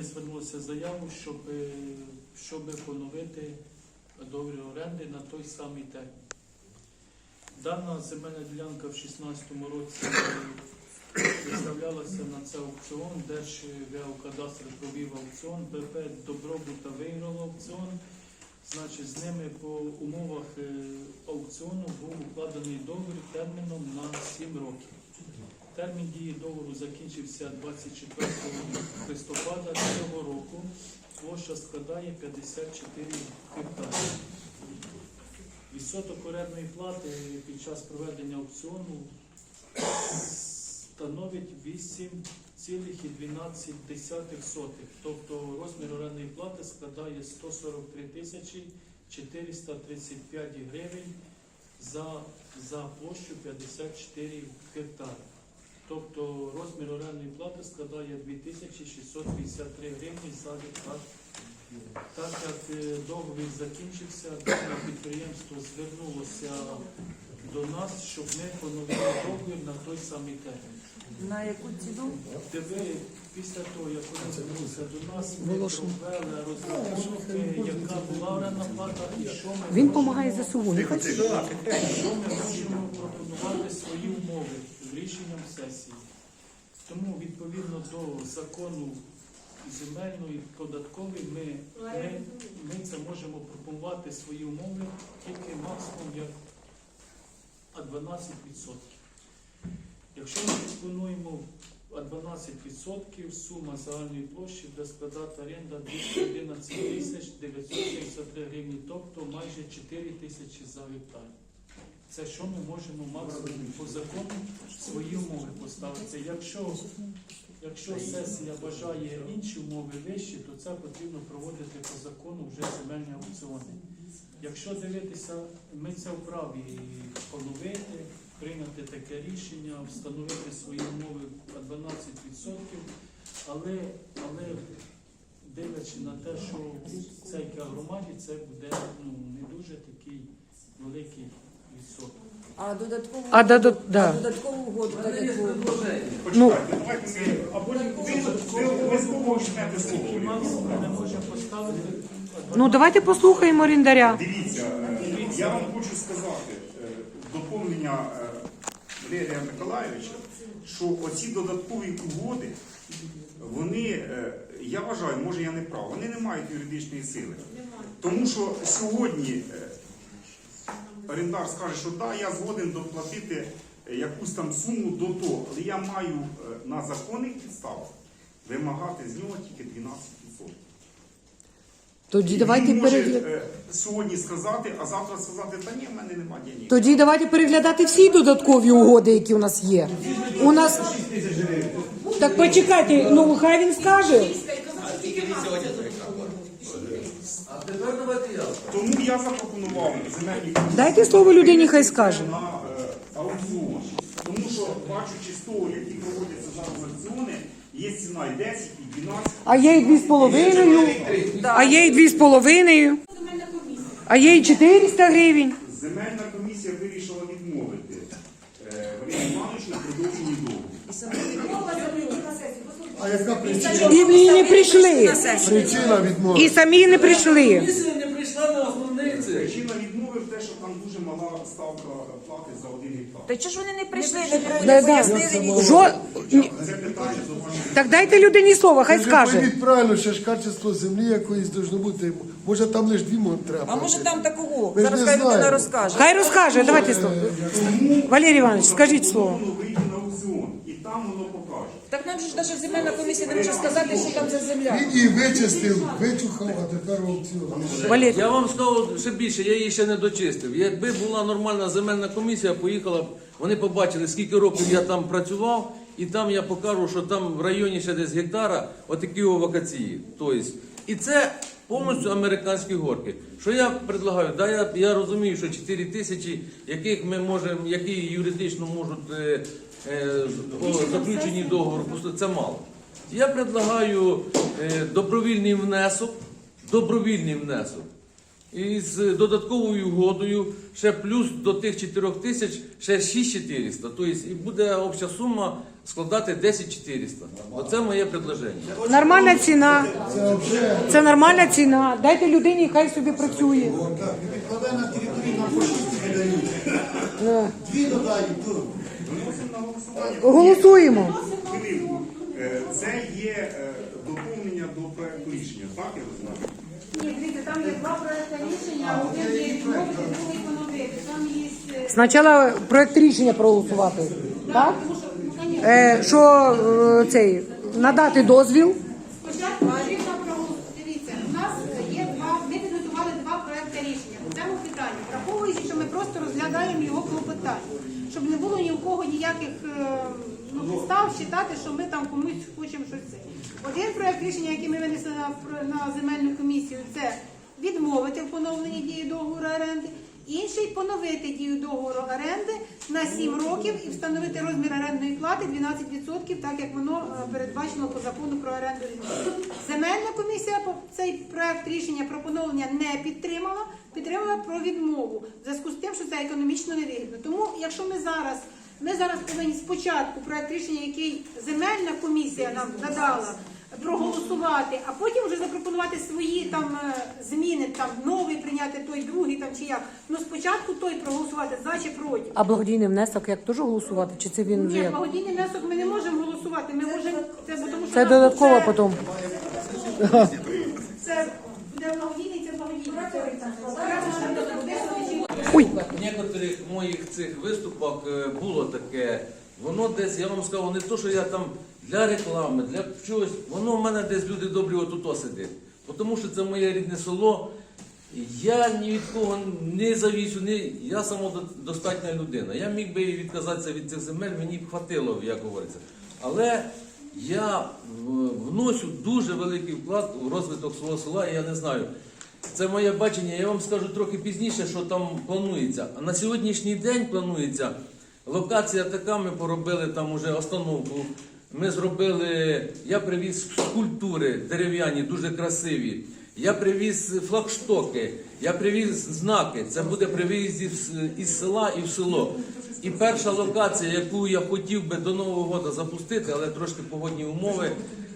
вони звернулися з заявою, щоб, е, щоб поновити договір оренди на той самий термін. Дана земельна ділянка в 2016 році виставлялася на це аукціон, Держгеокадастр провів аукціон, БП Добробута виграло аукціон. Значить, з ними по умовах е, аукціону був укладений договір терміном на 7 років. Термін дії договору закінчився 24 листопада цього року. Площа складає 54 гектари. Відсоток орендної плати під час проведення аукціону становить 8,12. Тобто розмір орендної плати складає 143 тисячі 435 гривень за, за площу 54 гектари. Тобто розмір орендної плати складає 2653 гривні за гектар. Так як е, договір закінчився, підприємство звернулося до нас, щоб ми поновили договір на той самий термін. На яку ціну? Після того, як вони звернулися до нас, ми провели розрахунки, яка була орендна плата і що ми Він можемо- допомагає ЗСУ. Нехай що ми можемо пропонувати свої умови рішенням сесії. Тому відповідно до закону земельної податкової ми, ми, ми це можемо пропонувати свої умови тільки максимум як а 12%. Якщо ми пропонуємо а 12%, сума загальної площі буде складати оренда 211 тисяч 963 гривні, тобто майже 4 тисячі за гектар. Це що ми можемо максимум по закону свої умови поставити. Якщо, якщо сесія бажає інші умови вищі, то це потрібно проводити по закону вже земельні аукціони. Якщо дивитися, ми це вправі поновити, прийняти таке рішення, встановити свої умови на 12%, але, але дивлячись на те, що цій громаді це буде ну, не дуже такий великий. А додаткову, А додат- да. а додаткову угоду, так як ви- Ну, Давайте ми, а потім ви, ви, кого почнете слово. ну давайте послухаємо орендаря. Дивіться, е, я вам хочу сказати е, доповнення е, Валерія Миколаєвича, що оці додаткові угоди, вони, е, я вважаю, може я не прав, вони не мають юридичної сили. Тому що сьогодні е, орендар скаже, що так, я згоден доплатити е, якусь там суму до того, але я маю е, на законних підставах вимагати з нього тільки 12%. Тоді І давайте він може перегля... е, сьогодні сказати, а завтра сказати, та ні, в мене немає денег. Тоді давайте переглядати всі додаткові угоди, які у нас є. У нас так почекайте, ну хай він скаже. А тепер давайте я. Тому я запропонував земельні комісії Дайте слово людині, хай скаже. на е, аукціон. Тому що бачучи з того, які проводяться зараз аукціони, є ціна і 10, і 12. А є і дві з половиною, а є і дві з половиною, а є і 400 гривень. Земельна комісія вирішила відмовити е, Валерію Івановичу у продовженні договору. А яка причина? І вони не прийшли. Причина відмови. І самі не прийшли. Комісія не прийшла на основний це. Причина відмови в те, що там дуже мала ставка плати за один гектар. Та чого ж вони не прийшли, не, пояснили нічого? Так дайте людині слово, хай скаже. пойміть правильно, що ж качество землі якоїсь должно бути. Може там лише дві мон треба. А може там такого? Ми ж Зараз не хай людина знаємо. розкаже. Хай розкаже, давайте слово. Валерій Іванович, скажіть слово. Воно вийде на аукціон, і там воно покаже. Так нам же ж навіть земельна комісія не може сказати, що там за земля. Він її вичистив, вичухав, а тепер аукціон. Валерій. Я вам скажу ще більше, я її ще не дочистив. Якби була нормальна земельна комісія, поїхала б, вони побачили, скільки років я там працював, і там я покажу, що там в районі ще десь гектара отакі овакації. Тобто, і це повністю американські горки. Що я предлагаю? Да, я, я розумію, що 4 тисячі, яких ми можемо, які юридично можуть е, по заключенні договору, просто це мало. Я предлагаю е, добровільний внесок, добровільний внесок І з додатковою угодою ще плюс до тих 4 тисяч ще 6400. Тобто і буде обща сума складати 10400. Оце моє предложення. Нормальна ціна. Це нормальна ціна. Дайте людині, хай собі працює. Дві додають тут. Голосуємо. Хвилинку. Е, Це є е, доповнення до проекту рішення, так я розумію? Ні, дивіться, там є два проекти рішення, один є відмовити, другий поновити. Там є е, Спочатку проект рішення проголосувати. Так? тому що, ну, конечно, Е, що е, цей, надати дозвіл. спочатку потрібно проголосувати. Дивіться, у нас є два, ми підготували два проекти рішення по цьому питанню, враховуючи, що ми просто розглядаємо його клопотання, щоб не було ні у кого ніяких е, ну, підстав вважати, що ми там комусь хочемо щось це. Один проєкт рішення, який ми винесли на, на земельну комісію, це відмовити в поновленні дії договору оренди. Інший поновити дію договору оренди на 7 років і встановити розмір орендної плати 12%, так як воно е, передбачено по закону про оренду. Земельна комісія цей проект рішення про поновлення не підтримала, підтримала про відмову в зв'язку з тим, що це економічно невигідно. Тому, якщо ми зараз ми зараз повинні спочатку проект рішення, який земельна комісія нам надала, проголосувати, а потім вже запропонувати свої там е, зміни, там новий прийняти той другий там чи як. Ну спочатку той проголосувати за чи проти. А благодійний внесок як теж голосувати? Чи це він вже? Ні, як? благодійний внесок ми не можемо голосувати. Ми можемо це бо тому що Це додатково це- потім. Це буде благодійний, це благодійний. Ой, В некоторих моїх цих виступах е, було таке, воно десь, я вам сказав, не то, що я там для реклами, для чогось, воно в мене десь люди добрі отуто сидить. Тому що це моє рідне село. Я ні від кого не завісю, ні, я самодостатня людина. Я міг би відказатися від цих земель, мені б хватило, як говориться. Але я вношу дуже великий вклад у розвиток свого села, і я не знаю. Це моє бачення. Я вам скажу трохи пізніше, що там планується. А на сьогоднішній день планується локація така. Ми поробили там уже остановку. Ми зробили. Я привіз скульптури дерев'яні, дуже красиві. Я привіз флагштоки, я привіз знаки. Це буде при виїзді із села і в село. І перша локація, яку я хотів би до Нового року запустити, але трошки погодні умови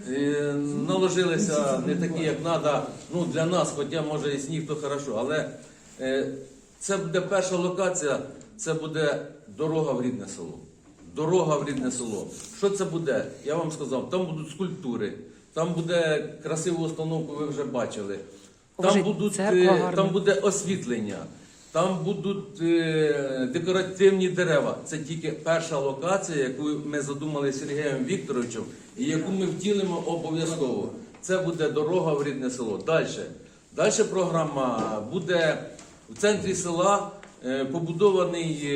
е, наложилися не такі, як треба ну, для нас, хоча може і сніг, то хорошо. Але е, це буде перша локація, це буде дорога в рідне село. Дорога в рідне село. Що це буде? Я вам сказав, там будуть скульптури, там буде красиву установку, ви вже бачили. Там будуть, е, там буде освітлення, там будуть е, декоративні дерева. Це тільки перша локація, яку ми задумали з Сергієм Вікторовичем, і яку ми втілимо обов'язково. Це буде дорога в рідне село. Далі. Далі програма буде в центрі села. Е, Побудований,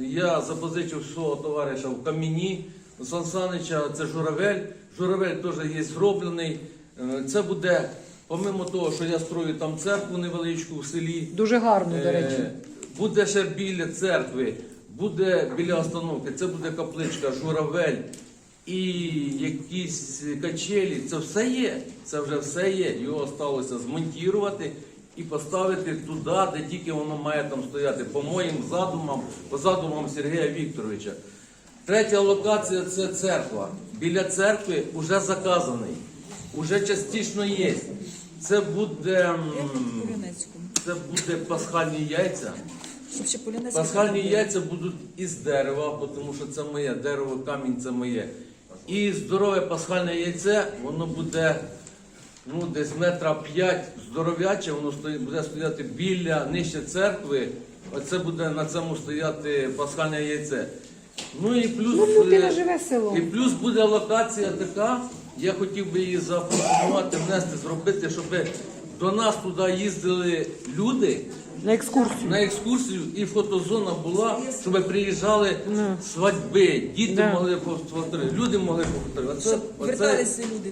я запозичив свого товариша в Каміні, Сан Санича, це журавель. Журавель теж є зроблений. Е, Це буде, помимо того, що я строю там церкву невеличку в селі, дуже гарно, до речі. Е, Буде ще біля церкви, буде біля остановки, це буде капличка, журавель і якісь качелі. Це все є. Це вже все є. Його сталося змонтувати і поставити туди, де тільки воно має там стояти, по моїм задумам, по задумам Сергія Вікторовича. Третя локація це церква. Біля церкви вже заказаний, уже частично є. Це буде. це буде пасхальні яйця. Пасхальні яйця будуть із дерева, тому що це моє дерево, камінь це моє. І здорове пасхальне яйце, воно буде ну, десь метра п'ять здоров'яче, воно буде стояти біля нижче церкви. Оце буде на цьому стояти пасхальне яйце. Ну і плюс, Ну, людина е, живе село. і плюс буде локація така, я хотів би її запропонувати, внести, зробити, щоб до нас туди їздили люди На екскурсію. на екскурсію і фотозона була, щоб приїжджали свадьби, діти Да. могли повторити, люди могли повторити. Оце, оце,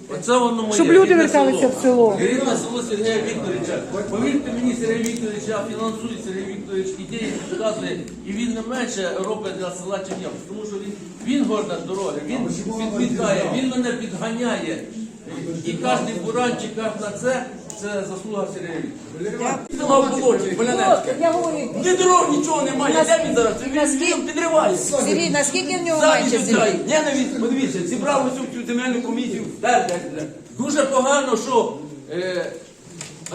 оце воно моє. Щоб люди рідне верталися в село. Рідне село Сергія Вікторовича. Повірте мені, Сергій Вікторович, я фінансую Сергій Вікторович ідеї підказує, і він не менше робить для села, чим я. Тому що він, він горда дороги, він підмітає, він мене підганяє. І кожен буранчик каже на це, Це заслуга Сергія Вікторовича. Я говорю, Ні дорог, нічого немає. Де він зараз? Він Наскільки- він підривається. Сергій, наскільки в нього Самі менше землі? Ненависть, подивіться, зібрав усю цю земельну комісію. Де, де, де. Дуже погано, що е,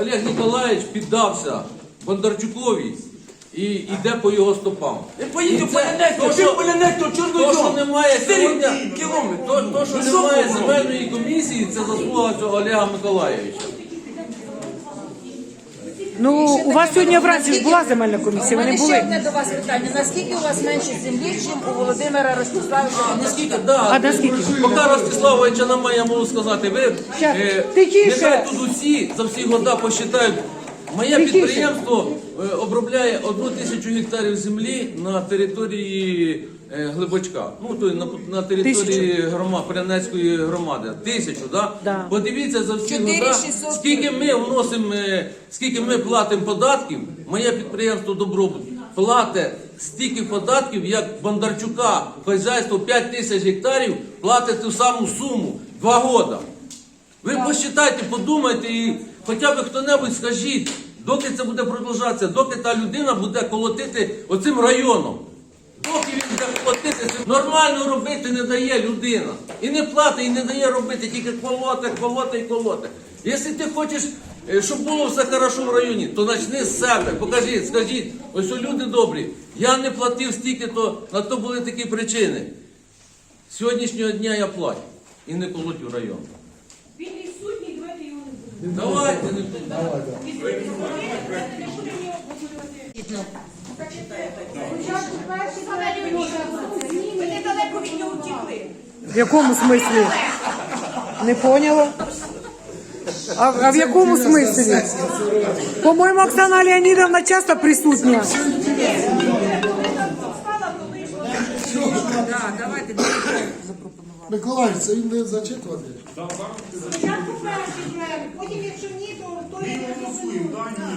Олег Ніколаєвич піддався Бондарчукові і йде по його стопам. Ви поїдьте І в це- Полянецьку, то, ти що- в То, що немає сьогодні, кілометрів. то, то, що Ну, немає земельної комісії, це заслуга цього Олега Миколаєвича. Ну, у вас сьогодні вранці ж була земельна комісія, У мене ще були. одне до вас питання. Наскільки у вас менше землі, ніж у Володимира Ростиславовича? Наскільки, да, А наскільки? Поки Ростиславовича немає, я можу сказати, ви Щас, е, тихіше. нехай тут усі за всі года посчитають. Моє Тихіше. підприємство е, обробляє одну тисячу гектарів землі на території Глибочка. Ну, то на, на території громад, Прянецької громади. Тисячу, да? Да. Подивіться за всі года, скільки ми вносимо, е, скільки ми платимо податків. Моє підприємство Добробут платить стільки податків, як Бондарчука, хазяйство 5 тисяч гектарів платить ту саму суму. Два года. Ви посчитайте, подумайте і хоча б хто-небудь скажіть, доки це буде продовжатися, доки та людина буде колотити оцим районом. Доки він буде цим нормально робити не дає людина. І не платить, і не дає робити, тільки колоти, колоти і колоти. Якщо ти хочеш, е, щоб було все хорошо в районі, то почни з себе. Покажіть, скажіть, ось люди добрі, я не платив стільки, то на то були такі причини. З Сьогоднішнього дня я плачу і не колотю район. Він відсутній, давайте його не будемо. Давайте не будемо. Ви недалеко від нього втікли. В якому смислі? Не поняла? А, а в якому смислі? По-моєму, Оксана Леонідовна часто присутня. Миколаїв, це він не зачитувати. Спочатку перший проект, потім, якщо ні,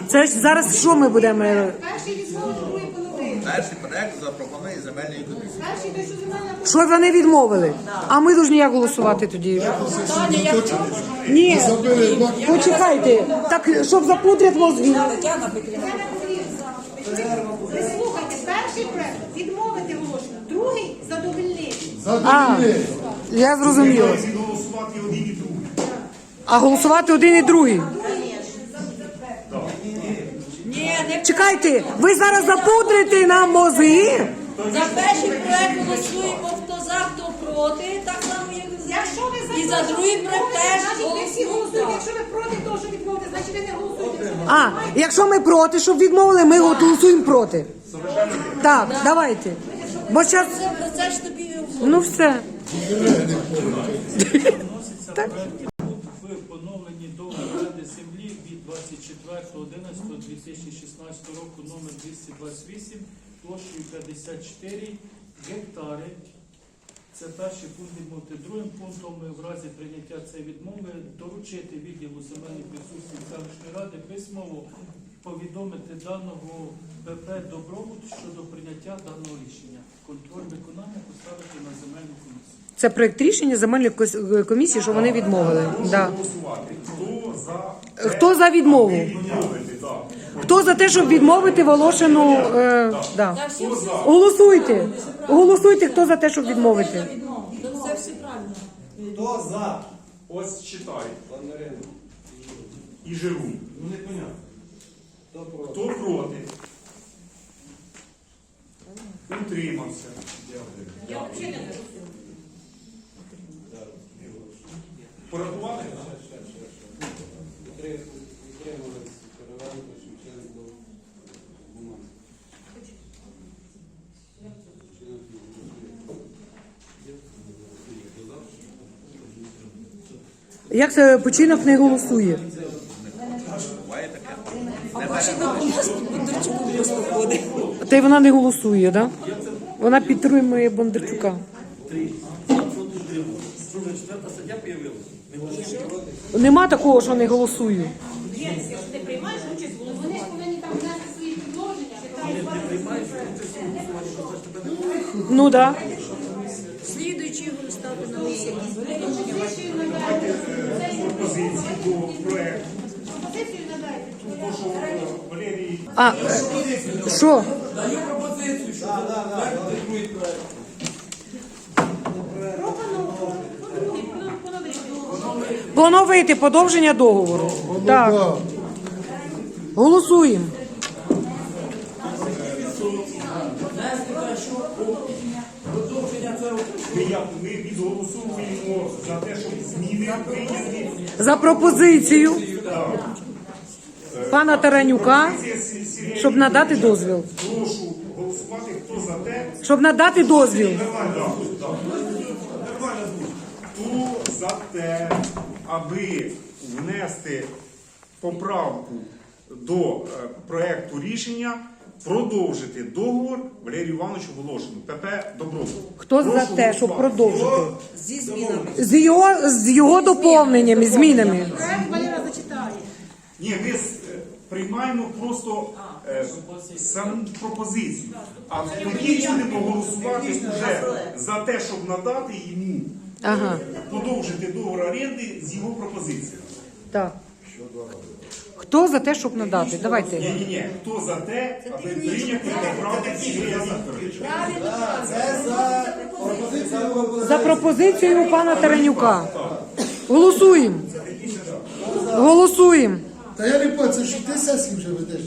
Це ж зараз що ми будемо? Перший відмовив, другий половину. Перший проект запропонує земельної комісії. Перший той, що земельна Що вони відмовили? А ми повинні як голосувати тоді? Ні, почекайте. Так, щоб запудрити мозги. Ви слухайте, перший проект відмовити оголошено, другий задовольнити. А, я зрозуміла. Відголосувати один і другий. А голосувати один і другий. Чекайте, ви зараз запудрите нам мозги? за перший проект голосуємо, хто за, хто проти, так само як Якщо ви І за другий проект теж значить ви всі голосуємо. Якщо ви проти того, що відмовити, значить ви не голосуєте. А, якщо ми проти, щоб відмовили, ми голосуємо проти. Так, давайте. Бо зараз, це це ж тобі. ну все. Вноситься 4.11.2016 року номер 228 площею 54 гектари. Це перший пункт відмовити. Другим пунктом ми в разі прийняття цієї відмови доручити відділу земельних ресурсів селищної ради письмово повідомити даного ПП Добробут щодо прийняття даного рішення. Контроль виконання поставити на земельну комісію. Це проект рішення земельної комісії, що вони відмовили. Прошу голосувати. Хто за Хто за відмову? Хто за те, щоб відмовити Волошину? Е, да. Голосуйте. Голосуйте, хто за те, щоб відмовити. Це все правильно. Хто за? Ось читай. І живу. Ну не понятно. Хто проти? Утримався. Я взагалі Порахували? Як це починок не голосує? Та й вона не голосує, так? Да? Вона підтримує Бондарчука. Нема такого, що не голосую. Ти приймаєш участь, вони повинні там внести свої предложення. Ну так. Да. Е, Валерій А, що? Даю пропозицію, що по новій. Поновити подовження договору. Так. Голосуємо. За те, щоб зміни. За пропозицію пана Таранюка, щоб надати дозвіл. Прошу голосувати, хто за те, Щоб надати дозвіл. Нормально. Хто за те, аби внести поправку до е, проекту рішення, продовжити договор Валерію Івановичу Волошину, ПП Добробут. Хто за Прошу те, щоб голосувати. продовжити? Зі змінами. З його, з його доповненнями, змінами. Проект Валера зачитає. Ні, ми с- е, приймаємо просто е, саму пропозицію. А тоді будемо голосувати вже за те, щоб надати йому Ага, продовжити договор оренди з його пропозицією. так. Хто за те, щоб надати? Давайте. Ні, ні, ні. Хто за те, аби прийняти поправки Сергія Вікторовича? Це за пропозицію. За пропозицією пана Таранюка. Голосуємо. Голосуємо. Та я не пам'ятаю, це що ти сесію вже ведеш.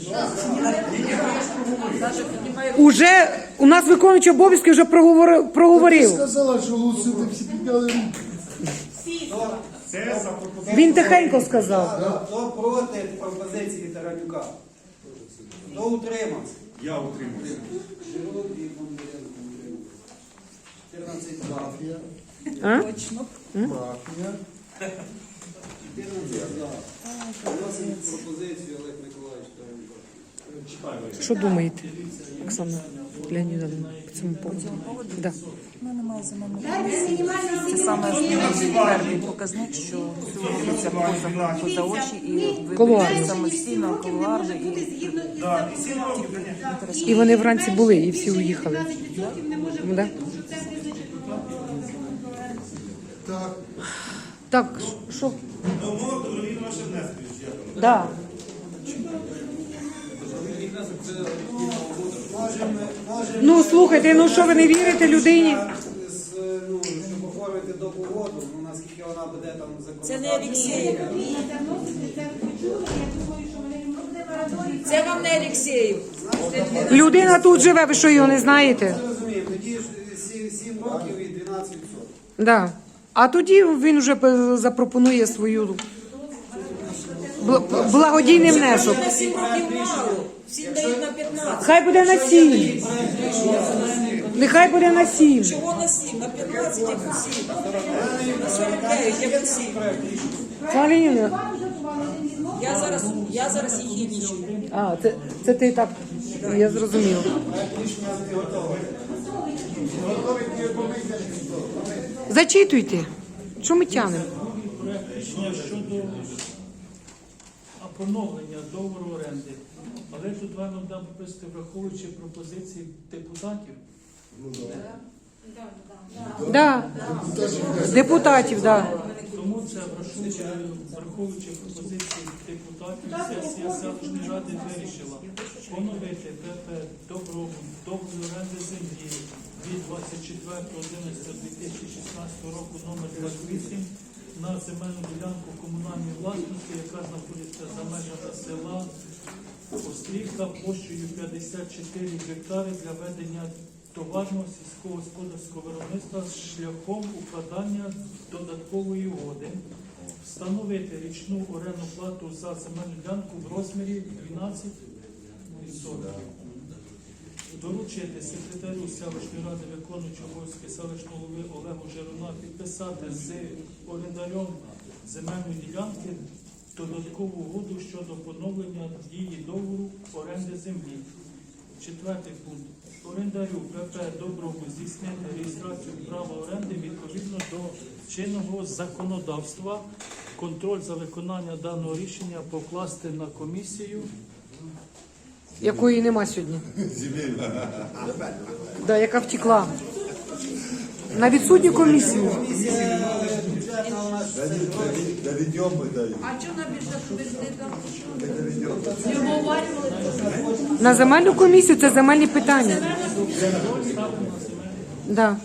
Уже у нас виконуючий обов'язки вже проговорив. Ти проговорив. сказала, що голосуйте, всі підняли руки. Це за пропозицію. Він тихенько сказав. Хто проти пропозиції Таранюка? Хто утримався? Я утримуюся. 14 за. А? Мафія. 14 за. Вносимо пропозицію Олег Миколаївич Таранюка. Що думаєте, Оксана Леонідовна, по цьому поводу? Да. Термін мінімальний Це саме перший показник, що все робиться поза, поза очі і Колуарно. самостійно, колуарно і І вони вранці були, і всі уїхали. 15% не може бути, Да. тому що це визначено. Так. Так, що? Да. Можемо, можемо Ну слухайте, ну що ви не вірите людині? ну, щоб оформити договору, ну наскільки вона буде там Це не законодавчо. Це вам не Олексєєв. Людина тут живе, ви що його не знаєте? Розуміємо, тоді ж 7 років і 12 відсотків. Да. А тоді він вже п- запропонує свою бл- благодійний внесок. На 7 років мало. Всі дають на 15. Хай буде на сім. Нехай буде на сім. Чого на 7? На 15, як на 7. На 49, як на 7. Славіна, Я зараз, я зараз їх їднічую. а, це, це ти так, я зрозумів. Зачитуйте. Що ми тянемо? рішення щодо поновлення договору оренди. Але тут вам дам виписати, враховуючи пропозиції депутатів. Да. Депутатів, да. Тому це враховуючи, враховуючи пропозиції депутатів, сесія селищної ради вирішила поновити ПП Добробут договір оренди землі від 24.11.2016 року номер 28 на земельну ділянку комунальної власності, яка знаходиться за межами села Острівка площею 54 гектари для ведення товарного сільського господарського виробництва шляхом укладання додаткової угоди, встановити річну орендну плату за земельну ділянку в розмірі 12%. Доручити секретарю селищної ради виконуючого обов'язки селищного голови Олегу Жируна підписати з орендарем земельної ділянки додаткову угоду щодо поновлення дії договору оренди землі. Четвертий пункт. Орендарю ПП Добробут здійснити реєстрацію права оренди відповідно до чинного законодавства. Контроль за виконання даного рішення покласти на комісію. Якої нема сьогодні. Да, яка втекла. На відсутню комісію. Доведем мы даем. А що на уварювали? На земельну комісію це земельні питання. Да.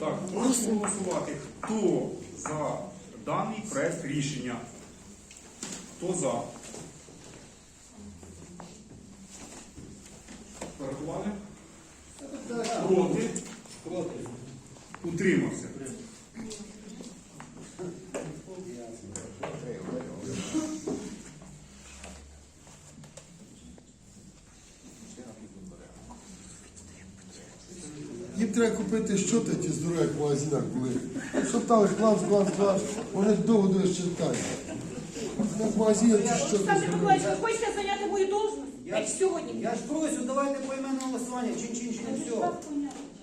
Так, прошу голосувати. Хто за даний проект рішення? Хто за? Порахували? Проти? Проти. Утримався. Їм треба купити щоти ті здорові, як в магазинах були. Щоб там ж клас, клас, клас, вони довго до читають. Магазині ті щоти Олександр здорові. Миколаївич, ви хочете зайняти мою? Я Як сьогодні? Я ж просю, давайте поіменне голосування, чин-чин-чин, і все.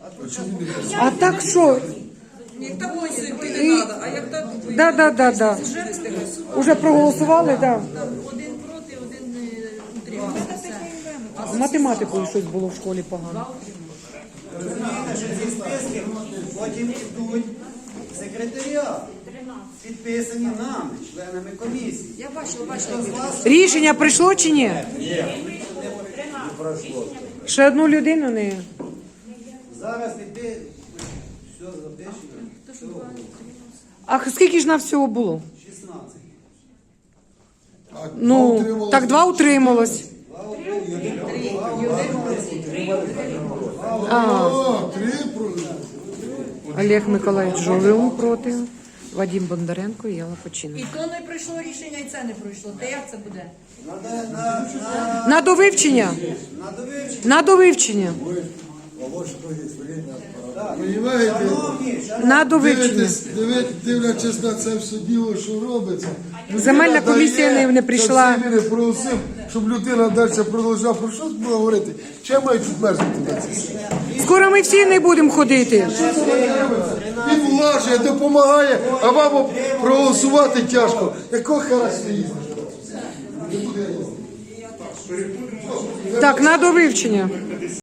А чому він не А так що? Як так голосуйте не треба, а як так Да, да, да, да. Уже проголосували, да. один проти, один не утримався. Все. Математикою щось було в школі погано. Розумієте, що ці списки потім йдуть в секретаріат. Підписані нами, членами комісії. Я бачила, бачила. Хто з вас Рішення прийшло чи ні? Ще одну людину не. зараз підпи... Все запишемо. А скільки ж на всього було? 16. А два Ну, утрималось. так два утрималось. А, О, три про... Олег Миколаївич Жолеум проти, Вадим Бондаренко і Яла Почина. І то не пройшло рішення, і це не пройшло. Та як це буде? Надо на, на, На довивчення. на довивчення. На довивчення. Понимаєте? На довивчення. Дивитесь, дивлячись на це все діло, що робиться. Земельна комісія не- не прийшла. Це не проголосив, щоб людина далі продовжувала. Про що було говорити? Чи я маю тут мерзнути на? Скоро ми всі не будемо ходити. Він влажує, допомагає, а вам проголосувати тяжко. Якого характеру їздиш? Так, на довивчення.